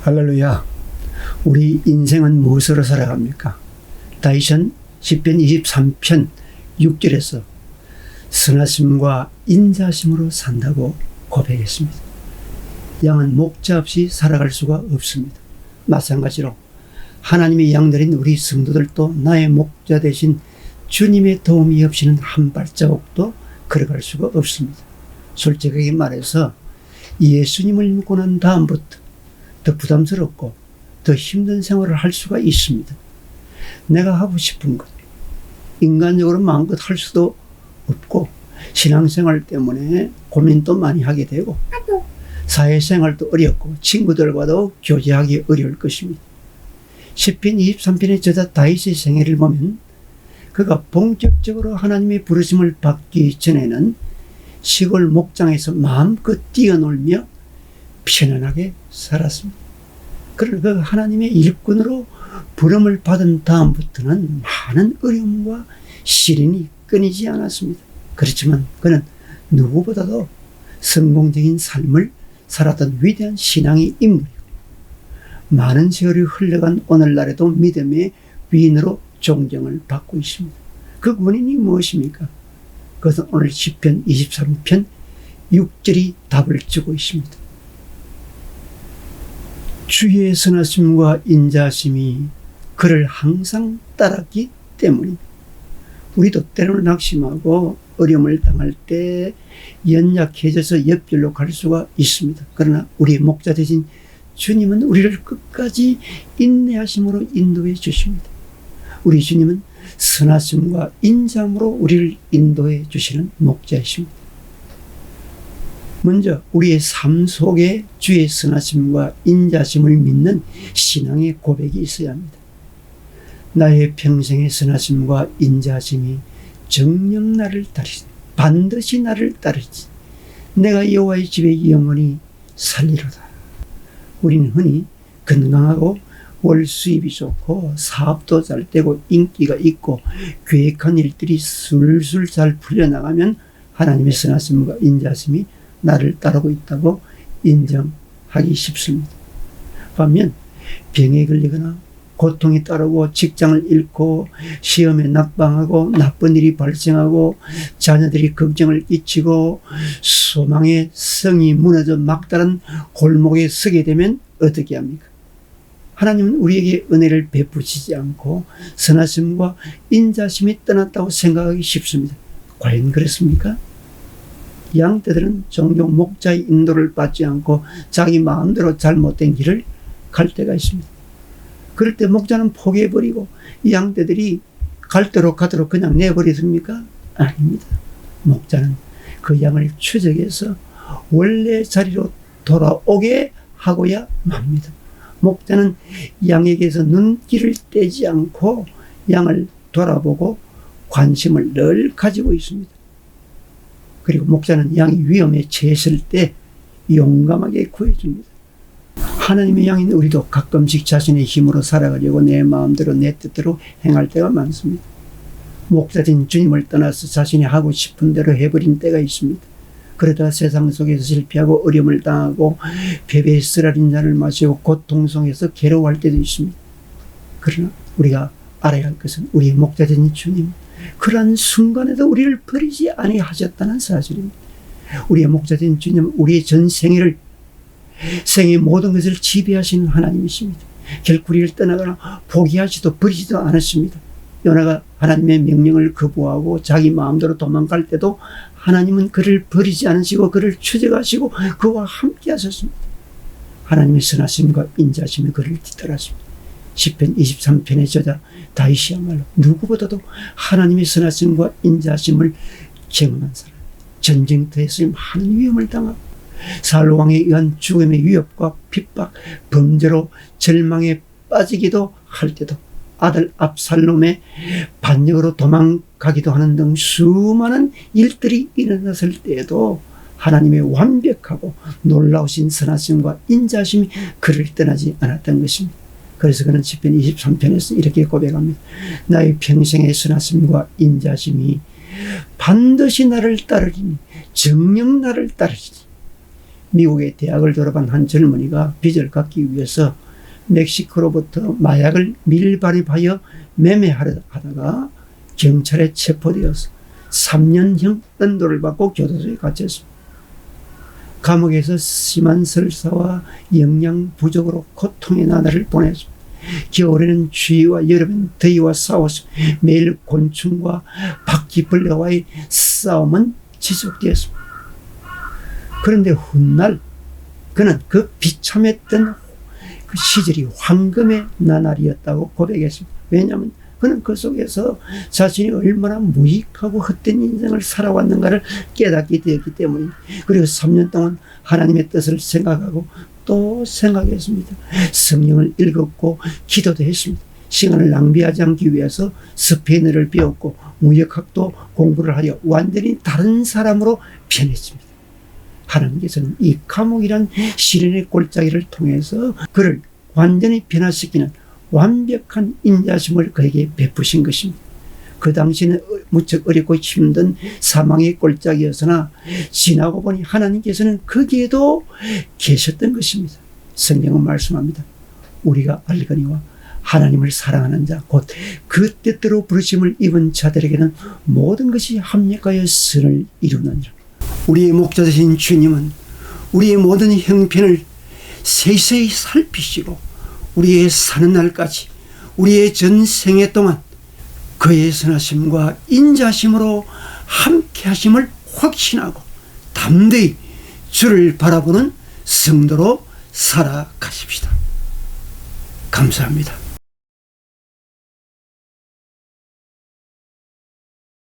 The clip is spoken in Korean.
할렐루야. 우리 인생은 무엇으로 살아갑니까? 다이션 10편 23편 6절에서 선하심과 인자심으로 산다고 고백했습니다. 양은 목자 없이 살아갈 수가 없습니다. 마찬가지로 하나님의 양들인 우리 성도들도 나의 목자 대신 주님의 도움이 없이는 한 발자국도 걸어갈 수가 없습니다. 솔직하게 말해서 예수님을 믿고 난 다음부터 더 부담스럽고 더 힘든 생활을 할 수가 있습니다. 내가 하고 싶은 것, 인간적으로 마음껏 할 수도 없고, 신앙생활 때문에 고민도 많이 하게 되고, 사회생활도 어렵고, 친구들과도 교제하기 어려울 것입니다. 10편 23편의 저자 다윗의 생애를 보면, 그가 본격적으로 하나님의 부르심을 받기 전에는 시골 목장에서 마음껏 뛰어놀며 편안하게 살았습니다. 그러나 그 하나님의 일꾼으로 부름을 받은 다음부터는 많은 어려움과 시련이 끊이지 않았습니다. 그렇지만 그는 누구보다도 성공적인 삶을 살았던 위대한 신앙의 인물이고 많은 세월이 흘러간 오늘날에도 믿음의 위인으로 존경을 받고 있습니다. 그 원인이 무엇입니까? 그것은 오늘 10편 23편 6절이 답을 주고 있습니다. 주의 선하심과 인자심이 그를 항상 따랐기 때문입니다. 우리도 때로는 낙심하고 어려움을 당할 때 연약해져서 옆길로 갈 수가 있습니다. 그러나 우리의 목자 되신 주님은 우리를 끝까지 인내하심으로 인도해 주십니다. 우리 주님은 선하심과 인자함으로 우리를 인도해 주시는 목자이십니다. 먼저 우리의 삶 속에 주의 선하심과 인자심을 믿는 신앙의 고백이 있어야 합니다. 나의 평생의 선하심과 인자심이 정녕 나를 따르지 반드시 나를 따르지 내가 여호와의 집에 영원히 살리로다. 우리는 흔히 건강하고 월 수입이 좋고 사업도 잘 되고 인기가 있고 계획한 일들이 술술 잘 풀려나가면 하나님의 선하심과 인자심이 나를 따르고 있다고 인정하기 쉽습니다. 반면 병에 걸리거나 고통이 따르고 직장을 잃고 시험에 낙방하고 나쁜 일이 발생하고 자녀들이 걱정을 끼치고 소망의 성이 무너져 막다른 골목에 서게 되면 어떻게 합니까? 하나님은 우리에게 은혜를 베푸시지 않고 선하심과 인자심이 떠났다고 생각하기 쉽습니다. 과연 그렇습니까? 양떼들은 종종 목자의 인도를 받지 않고 자기 마음대로 잘못된 길을 갈 때가 있습니다. 그럴 때 목자는 포기해버리고 양떼들이 갈 대로 가도록 그냥 내버리십니까? 아닙니다. 목자는 그 양을 추적해서 원래 자리로 돌아오게 하고야 맙니다. 목자는 양에게서 눈길을 떼지 않고 양을 돌아보고 관심을 늘 가지고 있습니다. 그리고 목자는 양이 위험에 처했을 때 용감하게 구해줍니다. 하나님의 양인 우리도 가끔씩 자신의 힘으로 살아가려고 내 마음대로 내 뜻대로 행할 때가 많습니다. 목자진 주님을 떠나서 자신이 하고 싶은 대로 해버린 때가 있습니다. 그러다 세상 속에서 실패하고 어려움을 당하고 배배에 쓰라린 잔을 마시고 고통 속에서 괴로워할 때도 있습니다. 그러나 우리가 알아야 할 것은 우리의 목자진 주님, 그러한 순간에도 우리를 버리지 아니하셨다는 사실입니다. 우리의 목자된 주님, 우리의 전 생애를 생의 모든 것을 지배하시는 하나님이십니다. 결코 우리를 떠나거나 포기하지도 버리지도 않았습니다. 요나가 하나님의 명령을 거부하고 자기 마음대로 도망갈 때도 하나님은 그를 버리지 않으시고 그를 추적하시고 그와 함께 하셨습니다. 하나님의 선하심과 인자심이 그를 뒤따랐습니다. 10편 23편의 저자 다윗이야말로 누구보다도 하나님의 선하심과 인자심을 경험한 사람. 전쟁터에서 많은 위험을 당하고 살로왕에 의한 죽음의 위협과 핍박, 범죄로 절망에 빠지기도 할 때도 아들 압살롬의 반역으로 도망가기도 하는 등 수많은 일들이 일어났을 때에도 하나님의 완벽하고 놀라우신 선하심과 인자심이 그를 떠나지 않았던 것입니다. 그래서 그는 10편 23편에서 이렇게 고백합니다. 나의 평생의 선하심과 인자심이 반드시 나를 따르리니 정녕 나를 따르리니 미국의 대학을 졸업한 한 젊은이가 빚을 갚기 위해서 멕시코로부터 마약을 밀반입하여 매매하려 하다가 경찰에 체포되어서 3년형 연도를 받고 교도소에 갇혔습니다. 감옥에서 심한 설사와 영양 부족으로 고통의 나날을 보냈습니다. 겨울에는 추위와 여름엔 더위와 싸웠습니다. 매일 곤충과 바퀴벌레와의 싸움은 지속되었습니다. 그런데 훗날 그는 그 비참했던 그 시절이 황금의 나날이었다고 고백했습니다. 왜냐하면 그는 그 속에서 자신이 얼마나 무익하고 헛된 인생을 살아왔는가를 깨닫게 되었기 때문입니다. 그리고 3년 동안 하나님의 뜻을 생각하고 또 생각했습니다. 성경을 읽었고 기도도 했습니다. 시간을 낭비하지 않기 위해서 스페인어를 배웠고 무역학도 공부를 하려 완전히 다른 사람으로 변했습니다. 하나님께서는 이 감옥이란 시련의 골짜기를 통해서 그를 완전히 변화시키는 완벽한 인자심을 그에게 베푸신 것입니다. 그 당시는 무척 어렵고 힘든 사망의 골짜기였으나 지나고 보니 하나님께서는 거기에도 계셨던 것입니다. 성경은 말씀합니다. 우리가 알거니와 하나님을 사랑하는 자, 곧 그 뜻대로 부르심을 입은 자들에게는 모든 것이 합력하여 선을 이루느니라. 우리의 목자 되신 주님은 우리의 모든 형편을 세세히 살피시고 우리의 사는 날까지 우리의 전 생애 동안 그의 선하심과 인자심으로 함께 하심을 확신하고 담대히 주를 바라보는 성도로 살아가십시다. 감사합니다.